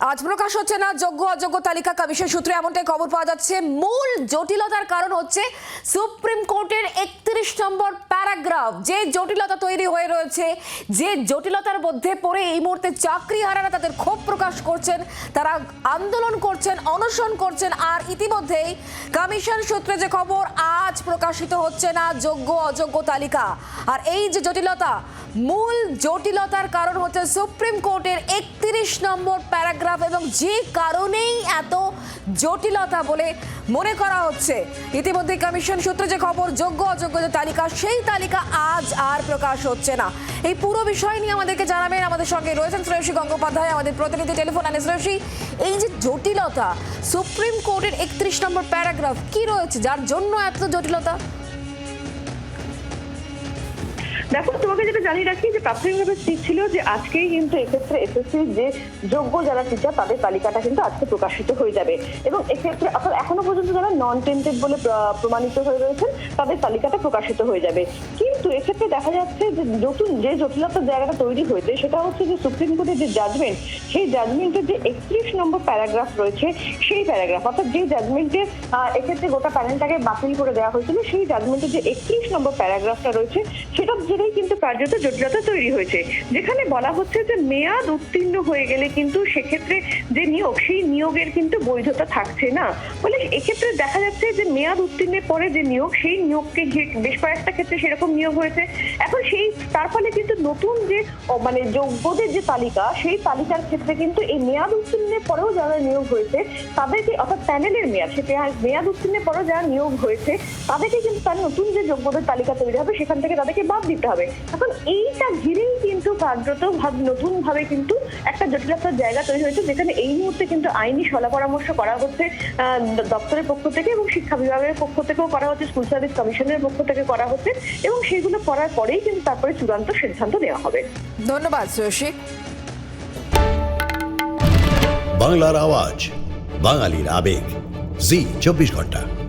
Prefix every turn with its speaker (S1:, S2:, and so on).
S1: আজ প্রকাশ হচ্ছে না যোগ্য অযোগ্য তালিকা কমিশন সূত্রে এমনটাই খবর পাওয়া যাচ্ছে। মূল জটিলতার কারণ হচ্ছে সুপ্রিম কোর্টের একত্রিশ নম্বর প্যারাগ্রাফ। যে জটিলতা তৈরি হয়ে রয়েছে, যে জটিলতার মধ্যে পড়ে এই মুহূর্তে চাকরি হারারা তাদের ক্ষোভ প্রকাশ করছেন, তারা আন্দোলন করছেন, অনশন করছেন, আর ইতিমধ্যেই কমিশন সূত্রে যে খবর, আজ প্রকাশিত হচ্ছে না যোগ্য অযোগ্য তালিকা। আর এই যে জটিলতা, মূল জটিলতার কারণ হচ্ছে সুপ্রিম কোর্টের একত্রিশ নম্বর প্যারাগ্রাফ এবং যে কারণেই এত জটিলতা বলে মনে করা হচ্ছে। ইতিমধ্যে কমিশন সূত্রে যে খবর, যোগ্য অযোগ্য যে তালিকা, সেই তালিকা আজ আর প্রকাশ হচ্ছে না। এই পুরো বিষয় নিয়ে আমাদেরকে জানাবেন আমাদের সঙ্গে রয়েছেন শ্রেয়সী গঙ্গোপাধ্যায়, আমাদের প্রতিনিধি টেলিফোন আনে। শ্রেয়সী, এই যে জটিলতা, সুপ্রিম কোর্টের একত্রিশ নম্বর প্যারাগ্রাফ, কি রয়েছে? যার জন্য এত জটিলতা?
S2: দেখো, তোমাকে যেটা জানিয়ে রাখি, যে প্রাথমিকভাবে স্থির ছিল যে আজকেই কিন্তু এক্ষেত্রে এসএসসি যে যোগ্য যারা টিচার তাদের তালিকাটা কিন্তু আজকে প্রকাশিত হয়ে যাবে। এবং এক্ষেত্রে অর্থাৎ এখনও পর্যন্ত যারা নন টেন্টেড বলে প্র- প্রমাণিত হয়ে রয়েছেন, তাদের তালিকাটা প্রকাশিত হয়ে যাবে। কিন্তু এক্ষেত্রে দেখা যাচ্ছে যে নতুন যে জটিলতার জায়গাটা তৈরি হয়েছে, সেটা হচ্ছে যে সুপ্রিম কোর্টের যে জাজমেন্ট সেই জাজমেন্টের যে একত্রিশ নম্বর প্যারাগ্রাফ রয়েছে, সেই প্যারাগ্রাফ অর্থাৎ যে জাজমেন্টে এক্ষেত্রে গোটা প্যানেলটাকে বাতিল করে দেওয়া হয়েছিল, সেই জাজমেন্টের যে একত্রিশ নম্বর প্যারাগ্রাফটা রয়েছে, সেটার জেরেই কিন্তু কার্যত জটিলতা তৈরি হয়েছে। যেখানে বলা হচ্ছে যে মেয়াদ উত্তীর্ণ হয়ে গেলে কিন্তু সেক্ষেত্রে যে নিয়োগ, সেই নিয়োগের কিন্তু বৈধতা থাকছে না। ফলে এক্ষেত্রে দেখা যাচ্ছে যে মেয়াদ উত্তীর্ণের পরে যে নিয়োগ, সেই নিয়োগকে বেশ কয়েকটা ক্ষেত্রে সেরকম নিয়োগ হয়েছে। এখন সেই, তার ফলে কিন্তু নতুন যে মানে যোগ্যদের যে তালিকা, সেই তালিকার ক্ষেত্রে কিন্তু এই মেয়াদ উত্তীর্ণের পরেও যারা নিয়োগ হয়েছে, তাদেরকে, অর্থাৎ প্যানেলের মেয়াদ, সে মেয়াদ উত্তীর্ণের পরেও যারা নিয়োগ হয়েছে, তাদেরকে কিন্তু তার নতুন যে যোগ্যদের তালিকা তৈরি হবে, সেখান থেকে তাদেরকে বাদ দিতে হবে। এখন এইটা ঘিরেই কিন্তু কার্যত নতুন ভাবে কিন্তু একটা জটিলতার জায়গা তৈরি হয়েছে যেখানে এই মুহূর্তে কিন্তু আইনি সলা পরামর্শ করা হচ্ছে আহ, দপ্তরের পক্ষ থেকে এবং শিক্ষা বিভাগের পক্ষ থেকেও করা হচ্ছে স্কুল সার্ভিস কমিশনের পক্ষ থেকে করা হচ্ছে এবং সেগুলো করার পরেই কিন্তু তারপরে চূড়ান্ত সিদ্ধান্ত নেওয়া হবে।
S1: ধন্যবাদ শ্রেয়সী
S3: বাংলার আওয়াজ বাঙালির আবেগ। জি চব্বিশ ঘণ্টা।